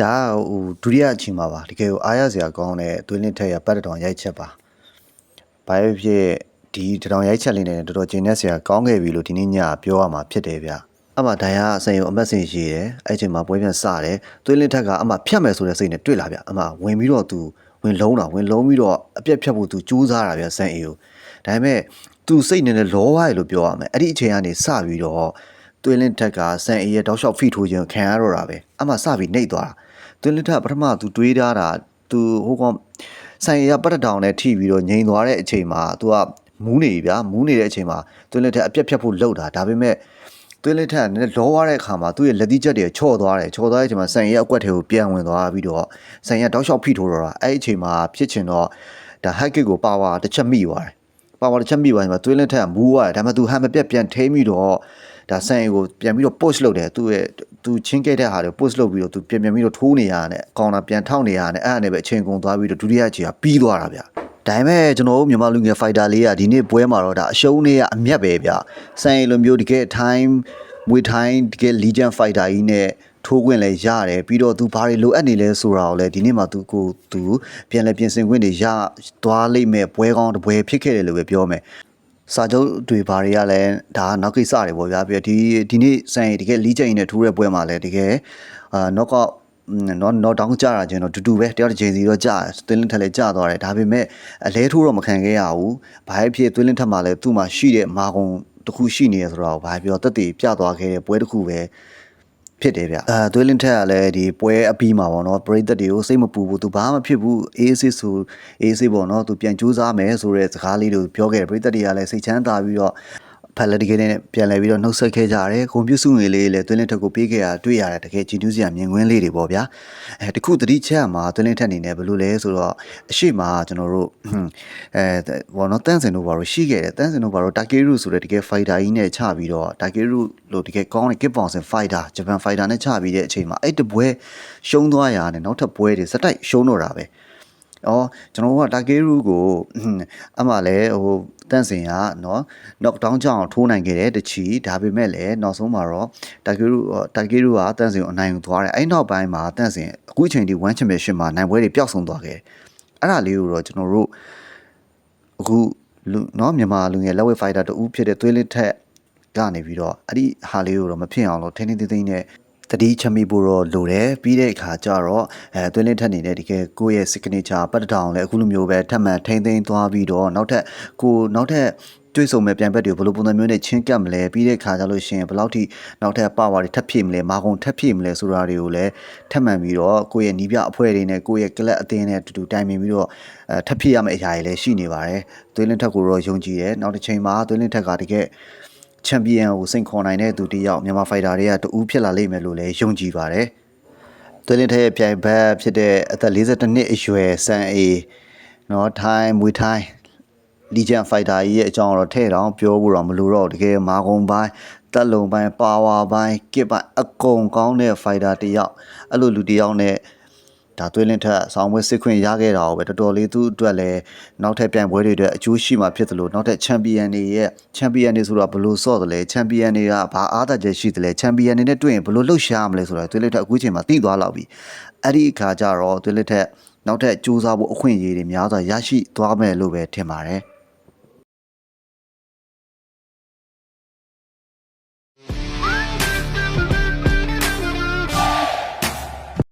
ဒါကဟိုဒုတိယအချိန်မှာပါတကယ်ကိုအားရစရာကောင်းတဲ့သွေးလင်းထက်ရပတ်တတော်ရိုက်ချက်ပါဘာပဲဖြစ်ဒီတတော်ရိုက်ချက်လေးနဲ့တော်တော်ကျဉ်းနေစရာကောင်းခဲ့ပြီလို့ဒီနေ့ညပြောရမှာဖြစ်တယ်ဗျအမှဒိုင်ကအစင်ကိုအမတ်စင်ရှိတယ်အဲ့ချိန်မှာပွဲပြန်စတယ်သွေးလင်းထက်ကအမှဖြတ်မယ်ဆိုတဲ့စိတ်နဲ့တွေ့လာဗျအမှဝင်ပြီးတော့သူဝင်လုံးတာဝင်လုံးပြီးတော့အပြက်ဖြတ်ဖို့သူကြိုးစားတာဗျဆန်အေကိုဒါပေမဲ့သူစိတ်နဲ့လောဝါရလို့ပြောရမယ်အဲ့ဒီအချိန်ကနေစပြီးတော့သွေးလင်းထက်ကဆန်အေရဲ့တောက်လျှောက်ဖိထိုးခြင်းခံရတော့တာပဲအမှစပြီးနှိပ်သွားတာ တွင်းလက်ထက်ပထမသူတွေးထားတာသူဟိုကောင်ဆိုင်ရပတ်တတောင်နဲ့ထိပြီးတော့ငိန်သွားတဲ့အချိန်မှာသူကမူးနေပြီဗျာမူးနေတဲ့အချိန်မှာတွင်းလက်ထက်အပြက်ဖြတ်ဖို့လှုပ်တာဒါပေမဲ့တွင်းလက်ထက်နဲ့လောရတဲ့အခါမှာသူ့ရဲ့လက်သီးချက်တွေချော့သွားတယ်ချော့သွားတဲ့အချိန်မှာဆိုင်ရအကွက်ထဲကိုပြန်ဝင်သွားပြီးတော့ဆိုင်ရတောက်လျှောက်ဖိထိုးတော့တာအဲ့ဒီအချိန်မှာဖြစ်ချင်တော့ဒါဟက်ကစ်ကိုပါဝါတစ်ချက်မိသွားတယ်ပါဝါတစ်ချက်မိသွားရင်မှာတွင်းလက်ထက်ကမူးသွားတယ်ဒါပေမဲ့သူဟန်မပြက်ပြန်ထိမိတော့ ဒါဆန်ရီကိုပြန်ပြီးတော့ push လုပ်တယ်သူ့ရဲ့သူချင်းခဲ့တဲ့ဟာတွေ push လုပ်ပြီးတော့သူပြန်ပြန်ပြီးတော့ထိုးနေရတယ်အကောင်တာပြန်ထောက်နေရတယ်အဲ့ဒါနဲ့ပဲအချိန်ကုန်သွားပြီးတော့ဒုတိယအချိန်ကပြီးသွားတာဗျဒါပေမဲ့ကျွန်တော်တို့မြန်မာလူငယ် fighter လေးကဒီနေ့ပွဲမှာတော့ဒါအရှုံးနေရအမျက်ပဲဗျဆန်ရီလိုမျိုးတကယ် time မွေထိုင်းတကယ် legend fighter ကြီးနဲ့ထိုးခွင့်လည်းရတယ်ပြီးတော့သူဘာတွေလိုအပ်နေလဲဆိုတာကိုလည်းဒီနေ့မှသူကိုသူပြန်လဲပြင်ဆင်ခွင့်တွေရသွားလိမ့်မယ်ပွဲကောင်းတစ်ပွဲဖြစ်ခဲ့တယ်လို့ပဲပြောမယ် စာချုပ်တွေဘာတွေကလည်းဒါကနောက်ကိစ္စတွေပေါ့ဗျာပြီးတော့ဒီဒီနေ့စံရီတကယ်လီးကျိန်နဲ့ထိုးတဲ့ပွဲမှာလည်းတကယ်အာ knock out နော်နော်တောင်းကြတာချင်းတော့တူတူပဲတယောက်တစ်ချိန်စီတော့ကြာသွင်းလင်းထက်လည်းကြာသွားတယ်ဒါပေမဲ့အလဲထိုးတော့မခံခဲ့ရဘူးဘာဖြစ်သွင်းလင်းထက်မှာလည်းသူ့မှာရှိတဲ့မာကုံတစ်ခုရှိနေရဆိုတော့ဘာပြောတက်တည်ပြသွားခဲ့တဲ့ပွဲတစ်ခုပဲ ဖြစ်တယ်ဗျအဲသွေးလင်းထက်ကလည်းဒီပွဲအပြီးမှာပေါ့နော်ပရိသတ်တွေကိုစိတ်မပူဘူးသူဘာမှဖြစ်ဘူးအေးအေးဆေးဆိုအေးအေးဆေးပေါ့နော်သူပြန်ကြိုးစားမယ်ဆိုတဲ့စကားလေးတွေပြောခဲ့တယ်ပရိသတ်တွေကလည်းစိတ်ချမ်းသာပြီးတော့ ဖက်လက်တကယ်နဲ့ပြန်လဲပြီးတော့နှုတ်ဆက်ခဲ့ကြရတယ်ဂုံပြုစုငွေလေးလည်းသွင်းလင်းထက်ကိုပေးခဲ့ရတွေ့ရတယ်တကယ်ကြည်နူးစရာမြင်ကွင်းလေးတွေပေါ့ဗျာအဲတခုတတိချက်မှာသွင်းလင်းထက်အနေနဲ့ဘယ်လိုလဲဆိုတော့အရှိမကျွန်တော်တို့အဲဘောနော်တန်းစင်တို့ဘာလို့ရှိခဲ့တယ်တန်းစင်တို့ဘာလို့တာကေရူဆိုတဲ့တကယ် fighter ကြီးနဲ့ချပြီးတော့တာကေရူလို့တကယ်ကောင်းတဲ့ kick boxing fighter ဂျပန် fighter နဲ့ချပြီးတဲ့အချိန်မှာအဲ့တပွဲရှုံးသွားရတဲ့နောက်ထပ်ပွဲတွေစတိုက်ရှုံးတော့တာပဲ။အော်ကျွန်တော်တို့ကတာကေရူကိုအမှလည်းဟို တန့်စင်ကနော် knock down ကြောင့်ထိုးနိုင်ခဲ့တယ်တချီဒါပေမဲ့လည်းနောက်ဆုံးမှာတော့တာကေရူတာကေရူကတန့်စင်ကိုအနိုင်ယူသွားတယ်အဲ့နောက်ပိုင်းမှာတန့်စင်အခုချိန်ထိ one championship မှာနိုင်ပွဲတွေပျောက်ဆုံးသွားခဲ့တယ်အဲ့ဒါလေးကိုတော့ကျွန်တော်တို့အခုလူနော်မြန်မာလူငယ်လက်ဝဲ fighter တူဖြစ်တဲ့သွေးလစ်ထက်ကနေပြီးတော့အဲ့ဒီဟာလေးကိုတော့မဖြစ်အောင်လို့ထိန်းထိန်းသိမ်းသိမ်းနဲ့ တတိချမိဖို့တော့လိုတယ်ပြီးတဲ့အခါကျတော့အဲသွင်းလင်းထက်နေတဲ့တကယ်ကိုယ့်ရဲ့ signature ပတ်တထောင်လည်းအခုလိုမျိုးပဲထပ်မံထိန်းသိမ်းသွားပြီးတော့နောက်ထပ်ကိုနောက်ထပ်တွေ့ဆုံမဲ့ပြန်ဘက်တွေဘယ်လိုပုံစံမျိုးနဲ့ချင်းကပ်မလဲပြီးတဲ့ခါကျလို့ရှိရင်ဘယ်လောက်ထိနောက်ထပ်ပါဝါတွေထပ်ဖြည့်မလဲမာကုံထပ်ဖြည့်မလဲဆိုတာတွေကိုလည်းထပ်မံပြီးတော့ကိုယ့်ရဲ့နီးပြအဖွဲ့တွေနဲ့ကိုယ့်ရဲ့ကလပ်အသင်းနဲ့အတူတူတိုင်ပင်ပြီးတော့အဲထပ်ဖြည့်ရမယ့်အရာတွေလည်းရှိနေပါတယ်သွင်းလင်းထက်ကိုတော့ယုံကြည်တယ်နောက်တစ်ချိန်မှာသွင်းလင်းထက်ကတကယ် ချန်ပီယံကိုစိန်ခေါ်နိုင်တဲ့သူတစ်ယောက်မြန်မာဖိုက်တာတွေကတူဖြစ်လာလိမ့်မယ်လို့လည်းယုံကြည်ပါတယ်။သွေးလင်းထက်ရဲ့ပြိုင်ဘက်ဖြစ်တဲ့အသက်52နှစ်အရွယ်ဆန်အေနော်ထိုင်းမွေထိုင်း Legend Fighter ကြီးရဲ့အကြောင်းတော့ထဲ့တောင်ပြောဖို့တော့မလိုတော့တကယ်မာကုံပိုင်းတက်လုံပိုင်းပါဝါပိုင်းကစ်ပိုင်းအကုန်ကောင်းတဲ့ fighter တစ်ယောက်အဲ့လိုလူတစ်ယောက်နဲ့ ဒါသွေးလင်းထက်ဆောင်းပွဲစစ်ခွင့်ရခဲ့တာကိုပဲတော်တော်လေးသူ့အတွက်လည်းနောက်ထပ်ပြိုင်ပွဲတွေအတွက်အကျိုးရှိမှာဖြစ်တယ်လို့နောက်ထပ်ချန်ပီယံတွေရဲ့ချန်ပီယံတွေဆိုတာဘယ်လိုဆော့တယ်လဲချန်ပီယံတွေကဘာအားသာချက်ရှိတယ်လဲချန်ပီယံတွေနဲ့တွေ့ရင်ဘယ်လိုလှုပ်ရှားမလဲဆိုတာသွေးလင်းထက်အခုချိန်မှာသိသွားလောက်ပြီအဲ့ဒီအခါကျတော့သွေးလင်းထက်နောက်ထပ်စူးစမ်းဖို့အခွင့်အရေးတွေများစွာရရှိသွားမယ်လို့ပဲထင်ပါတယ်